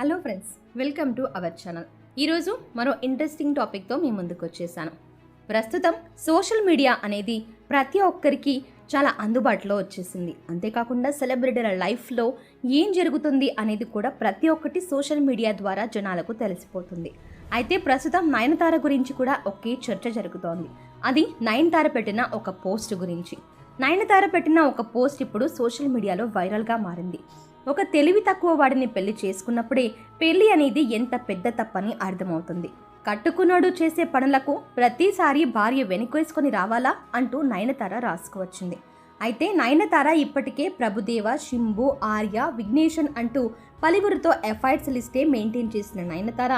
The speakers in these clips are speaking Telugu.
Hello friends welcome to our channel. ఈరోజు మరో ఇంట్రెస్టింగ్ టాపిక్తో మీ ముందుకు వచ్చేసాను. ప్రస్తుతం సోషల్ మీడియా అనేది ప్రతి ఒక్కరికి చాలా అందుబాటులో వచ్చేసింది. అంతేకాకుండా సెలబ్రిటీల లైఫ్లో ఏం జరుగుతుంది అనేది కూడా ప్రతి ఒక్కటి సోషల్ మీడియా ద్వారా జనాలకు తెలిసిపోతుంది. అయితే ప్రస్తుతం నయనతార గురించి కూడా ఒకే చర్చ జరుగుతోంది. అది నయనతార పెట్టిన ఒక పోస్ట్ గురించి. నయనతార పెట్టిన ఒక పోస్ట్ ఇప్పుడు సోషల్ మీడియాలో వైరల్గా మారింది. ఒక తెలివి తక్కువ వాడిని పెళ్ళి చేసుకున్నప్పుడే పెళ్ళి అనేది ఎంత పెద్ద తప్పని అర్థమవుతుంది. కట్టుకున్నాడు చేసే పనులకు ప్రతిసారి భార్య వెనుకేసుకొని రావాలా అంటూ నయనతార రాసుకువచ్చింది. అయితే నయనతార ఇప్పటికే ప్రభుదేవ శింభు ఆర్య విఘ్నేషన్ అంటూ పలువురితో ఎఫ్ఐఆర్స్ లిస్టే మెయింటైన్ చేసిన నయనతార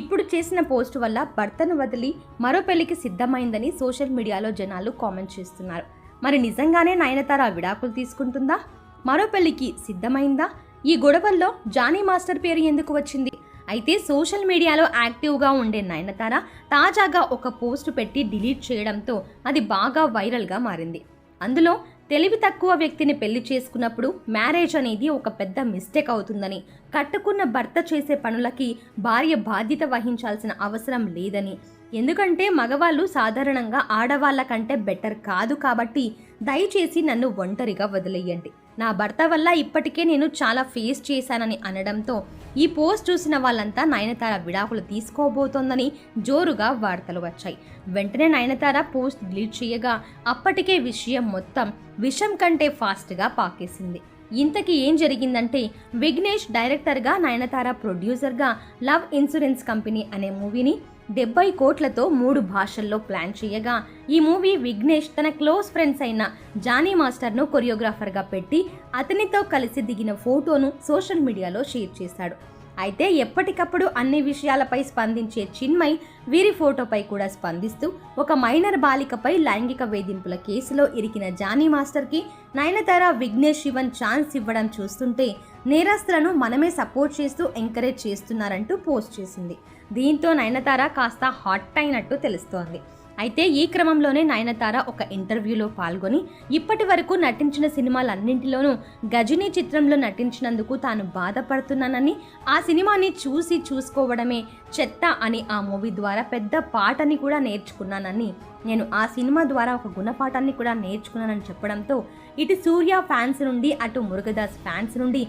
ఇప్పుడు చేసిన పోస్ట్ వల్ల భర్తను వదిలి మరో పెళ్ళికి సిద్ధమైందని సోషల్ మీడియాలో జనాలు కామెంట్ చేస్తున్నారు. మరి నిజంగానే నయనతార విడాకులు తీసుకుంటుందా? మరో పెళ్ళికి సిద్ధమైందా? ఈ గొడవల్లో జానీ మాస్టర్ పేరు ఎందుకు వచ్చింది? అయితే సోషల్ మీడియాలో యాక్టివ్గా ఉండే నయనతార తాజాగా ఒక పోస్ట్ పెట్టి డిలీట్ చేయడంతో అది బాగా వైరల్గా మారింది. అందులో తెలివి తక్కువ వ్యక్తిని పెళ్ళి చేసుకున్నప్పుడు మ్యారేజ్ అనేది ఒక పెద్ద మిస్టేక్ అవుతుందని కట్టుకున్న భర్త చేసే పనులకి భార్య బాధ్యత వహించాల్సిన అవసరం లేదని. ఎందుకంటే మగవాళ్ళు సాధారణంగా ఆడవాళ్ళ కంటే బెటర్ కాదు కాబట్టి దయచేసి నన్ను ఒంటరిగా వదిలేయండి. నా భర్త వల్ల ఇప్పటికే నేను చాలా ఫేస్ చేశానని అనడంతో ఈ పోస్ట్ చూసిన వాళ్ళంతా నయనతార విడాకులు తీసుకోబోతోందని జోరుగా వార్తలు వచ్చాయి. వెంటనే నయనతార పోస్ట్ డిలీట్ చేయగా అప్పటికే విషయం మొత్తం విషం కంటే ఫాస్ట్గా పాకేసింది. ఇంతకీ ఏం జరిగిందంటే విఘ్నేష్ డైరెక్టర్గా నయనతార ప్రొడ్యూసర్గా లవ్ ఇన్సూరెన్స్ కంపెనీ అనే మూవీని డెబ్బై కోట్లతో మూడు భాషల్లో ప్లాన్ చేయగా ఈ మూవీ విఘ్నేష్ తన క్లోజ్ ఫ్రెండ్స్ అయిన జానీ మాస్టర్ను కొరియోగ్రాఫర్గా పెట్టి అతనితో కలిసి దిగిన ఫోటోను సోషల్ మీడియాలో షేర్ చేశాడు. అయితే ఎప్పటికప్పుడు అన్ని విషయాలపై స్పందించే చిన్మయ్ వీరి ఫోటోపై కూడా స్పందిస్తూ ఒక మైనర్ బాలికపై లైంగిక వేధింపుల కేసులో ఇరికిన జానీ మాస్టర్కి నయనతార విఘ్నేష్ శివన్ ఛాన్స్ ఇవ్వడం చూస్తుంటే నేరస్తులను మనమే సపోర్ట్ చేస్తూ ఎంకరేజ్ చేస్తున్నారంటూ పోస్ట్ చేసింది. దీంతో నయనతార కాస్త హాట్ అయినట్టు తెలుస్తోంది. అయితే ఈ క్రమంలోనే నయనతార ఒక ఇంటర్వ్యూలో పాల్గొని ఇప్పటి వరకు నటించిన సినిమాలన్నింటిలోనూ గజినీ చిత్రంలో నటించినందుకు తాను బాధపడుతున్నానని ఆ సినిమాని చూసి చూసుకోవడమే చెత్త అని ఆ మూవీ ద్వారా పెద్ద పాటని కూడా నేర్చుకున్నానని. నేను ఆ సినిమా ద్వారా ఒక గుణపాఠాన్ని కూడా నేర్చుకున్నానని చెప్పడంతో ఇటు సూర్య ఫ్యాన్స్ నుండి అటు మురుగదాస్ ఫ్యాన్స్ నుండి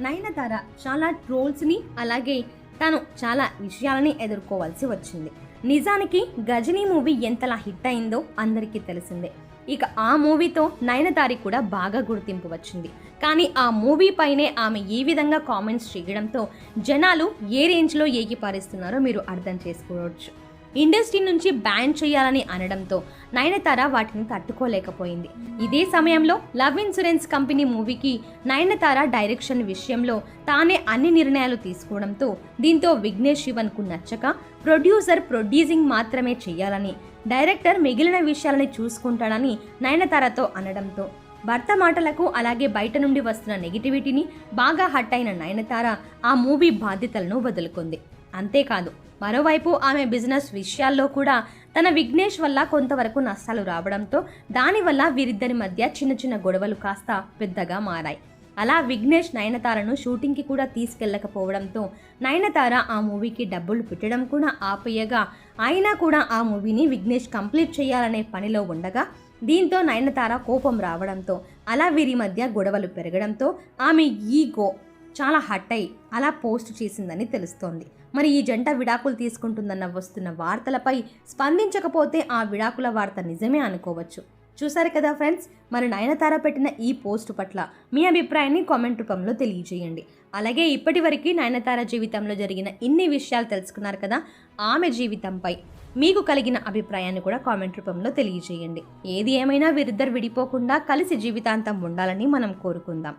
నయనతార చాలా ట్రోల్స్ని అలాగే తను చాలా విషయాలని ఎదుర్కోవాల్సి వచ్చింది. నిజానికి గజనీ మూవీ ఎంతలా హిట్ అయిందో అందరికీ తెలిసిందే. ఇక ఆ మూవీతో నయనతారి కూడా బాగా గుర్తింపు వచ్చింది. కానీ ఆ మూవీ పైనే ఆమె ఈ విధంగా కామెంట్స్ చేయడంతో జనాలు ఏ రేంజ్లో ఏకిపారిస్తున్నారో మీరు అర్థం చేసుకోవచ్చు. ఇండస్ట్రీ నుంచి బ్యాన్ చేయాలని అనడంతో నయనతార వాటిని తట్టుకోలేకపోయింది. ఇదే సమయంలో లవ్ ఇన్సూరెన్స్ కంపెనీ మూవీకి నయనతార డైరెక్షన్ విషయంలో తానే అన్ని నిర్ణయాలు తీసుకోవడంతో దీంతో విఘ్నేష్ శివన్కు నచ్చక ప్రొడ్యూసర్ ప్రొడ్యూసింగ్ మాత్రమే చేయాలని డైరెక్టర్ మిగిలిన విషయాలని చూసుకుంటాడని నయనతారతో అనడంతో భర్త మాటలకు అలాగే బయట నుండి వస్తున్న నెగిటివిటీని బాగా హట్ అయిన నయనతార ఆ మూవీ బాధ్యతలను వదులుకుంది. అంతేకాదు మరోవైపు ఆమె బిజినెస్ విషయాల్లో కూడా తన విఘ్నేష్ వల్ల కొంతవరకు నష్టాలు రావడంతో దానివల్ల వీరిద్దరి మధ్య చిన్న చిన్న గొడవలు కాస్త పెద్దగా మారాయి. అలా విఘ్నేష్ నయనతారను షూటింగ్కి కూడా తీసుకెళ్ళకపోవడంతో నయనతార ఆ మూవీకి డబ్బులు పెట్టడం కూడా ఆపేయగా అయినా కూడా ఆ మూవీని విఘ్నేష్ కంప్లీట్ చేయాలనే పనిలో ఉండగా దీంతో నయనతార కోపం రావడంతో అలా వీరి మధ్య గొడవలు పెరగడంతో ఆమె ఈగో చాలా హట్ అయి అలా పోస్ట్ చేసిందని తెలుస్తోంది. మరి ఈ జంట విడాకులు తీసుకుంటుందన్న వస్తున్న వార్తలపై స్పందించకపోతే ఆ విడాకుల వార్త నిజమే అనుకోవచ్చు. చూసారు కదా ఫ్రెండ్స్? మరి నయనతార పెట్టిన ఈ పోస్ట్ పట్ల మీ అభిప్రాయాన్ని కామెంట్ రూపంలో తెలియజేయండి. అలాగే ఇప్పటి వరకు నయనతార జీవితంలో జరిగిన ఇన్ని విషయాలు తెలుసుకున్నారు కదా? ఆమె జీవితంపై మీకు కలిగిన అభిప్రాయాన్ని కూడా కామెంట్ రూపంలో తెలియజేయండి. ఏది ఏమైనా వీరిద్దరు విడిపోకుండా కలిసి జీవితాంతం ఉండాలని మనం కోరుకుందాం.